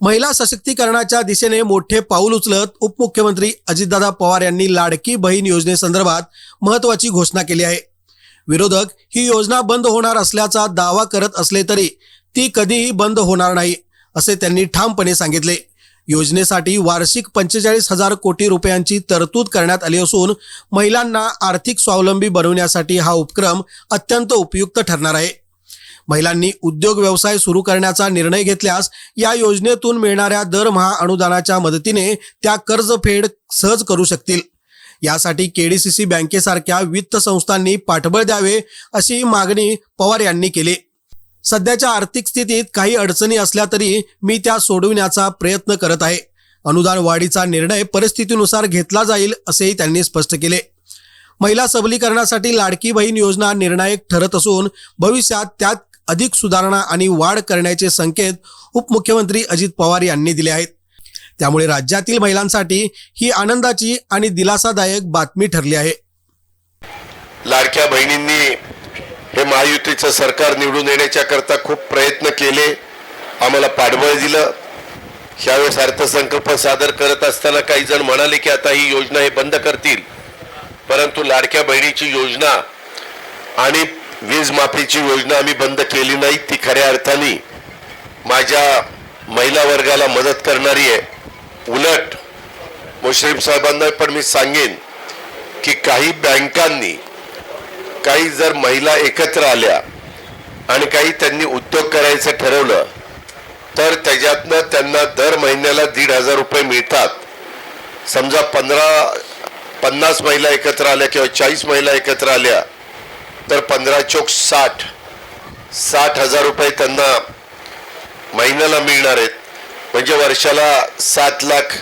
महिला सशक्तीकरणाच्या दिशेने मोठे पाऊल उचलत उपमुख्यमंत्री अजितदादा पवार यांनी लाडकी बहीण योजनेसंदर्भात महत्वाची घोषणा केली आहे. विरोधक ही योजना बंद होणार असल्याचा दावा करत असले तरी ती कधीही बंद होणार नाही असे त्यांनी ठामपणे सांगितले. योजनेसाठी वार्षिक पंचेचाळीस हजार कोटी रुपयांची तरतूद करण्यात आली असून महिलांना आर्थिक स्वावलंबी बनवण्यासाठी हा उपक्रम अत्यंत उपयुक्त ठरणार आहे. महिलांनी उद्योग व्यवसाय सुरू करण्याचा निर्णय घेतल्यास या योजनेतून मिळणाऱ्या दरमहा अनुदानाच्या मदतीने त्या कर्जफेड सहज करू शकतील. यासाठी केडीसीसी बँकेसारख्या वित्त संस्थांनी पाठबळ द्यावे अशी मागणी पवार यांनी केली. सध्याच्या आर्थिक स्थितीत काही अडचणी असल्या तरी मी त्या सोडविण्याचा प्रयत्न करत आहे. अनुदान वाढीचा निर्णय परिस्थितीनुसार घेतला जाईल असेही त्यांनी स्पष्ट केले. महिला सबलीकरणासाठी लाडकी बहीण योजना निर्णायक ठरत असून भविष्यात त्यात अधिक सुधारणा आणि वाढ करण्याचे संकेत उपमुख्यमंत्री अजित पवार यांनी दिले आहेत. त्यामुळे राज्यातील महिलांसाठी ही आनंदाची आणि दिलासादायक बातमी ठरली आहे. लाडक्या बहिणींनी हे महायुतीचं सरकार निवडून येण्याच्या करता खूप प्रयत्न केले. आम्हाला पाठबळ दिलं. ह्यावेळेस अर्थसंकल्प सादर करत असताना काही जण म्हणाले की आता ही योजना हे बंद करतील. परंतु लाडक्या बहिणीची योजना आणि वीज माफीची योजना आम्ही बंद केली नाही ती खऱ्या अर्थाने माझ्या महिला वर्गाला मदत करणारी आहे. उलट मुश्रीफ साहेबांना पण मी सांगेन की काही बँकांनी काही जर महिला एकत्र आल्या आणि काही त्यांनी उद्योग करायचं ठरवलं तर त्याच्यातनं त्यांना दर महिन्याला दीड हजार रुपये मिळतात. समजा पंधरा पन्नास महिला एकत्र आल्या किंवा चाळीस महिला एकत्र आल्या तर पंधरा चोक साठ. साठ हजार रुपये त्यांना महिन्याला मिळणार आहेत. म्हणजे वर्षाला सात लाख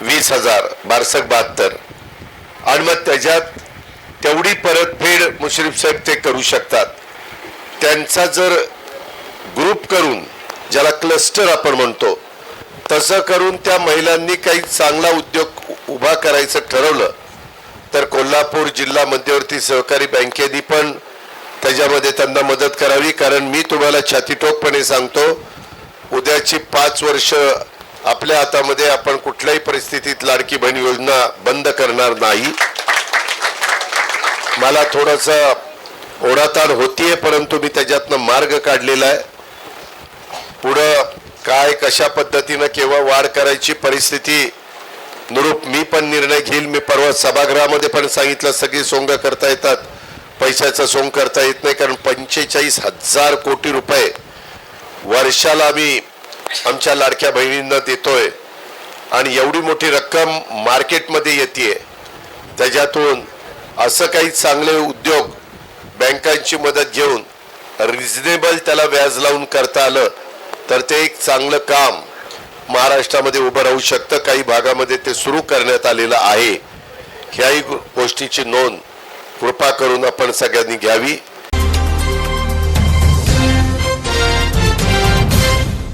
वीस हजार बारसक बहात्तर. आणि मग त्याच्यात तेवढी परतफेड मुश्रीफ साहेब ते करू शकतात. त्यांचा जर ग्रुप करून ज्याला क्लस्टर आपण म्हणतो तसं करून त्या महिलांनी काही चांगला उद्योग उभा करायचं ठरवलं तर कोल्हापूर जिल्हा मध्यवर्ती सहकारी बँकेनी पण त्याच्यामध्ये त्यांना मदत करावी कारण मी तुम्हाला छातीटोकपणे सांगतो उद्याची पाच वर्ष आपल्या हातामध्ये आपण कुठल्याही परिस्थितीत लाडकी बहीण योजना बंद करणार नाही. मला थोडस ओढाताण होतीये परंतु मी त्याच्यातनं मार्ग काढलेला आहे. पुढं काय कशा पद्धतीनं केव्हा वाढ करायची परिस्थिती अनुरूप मी पण निर्णय घेईल मी सभागृहामध्ये पण सांगितलं सगळी सोंग करता येतात. पैशाचा सोंग करता येत नाही कारण पंचेचाळीस हजार कोटी रुपये वर्षाला आम्ही आमच्या लाडक्या बहिणींना देतोय. आणि एवढी मोठी रक्कम मार्केटमध्ये येते त्याच्यातून असं काही चांगले उद्योग बँकांची मदत घेऊन रिजनेबल त्याला व्याज लावून करता आलं तर ते एक चांगलं काम महाराष्ट्रामध्ये उभं राहू शकतं. काही भागामध्ये ते सुरू करण्यात आलेलं आहे. ह्याही गोष्टीची नोंद कृपा करून आपण सगळ्यांनी घ्यावी.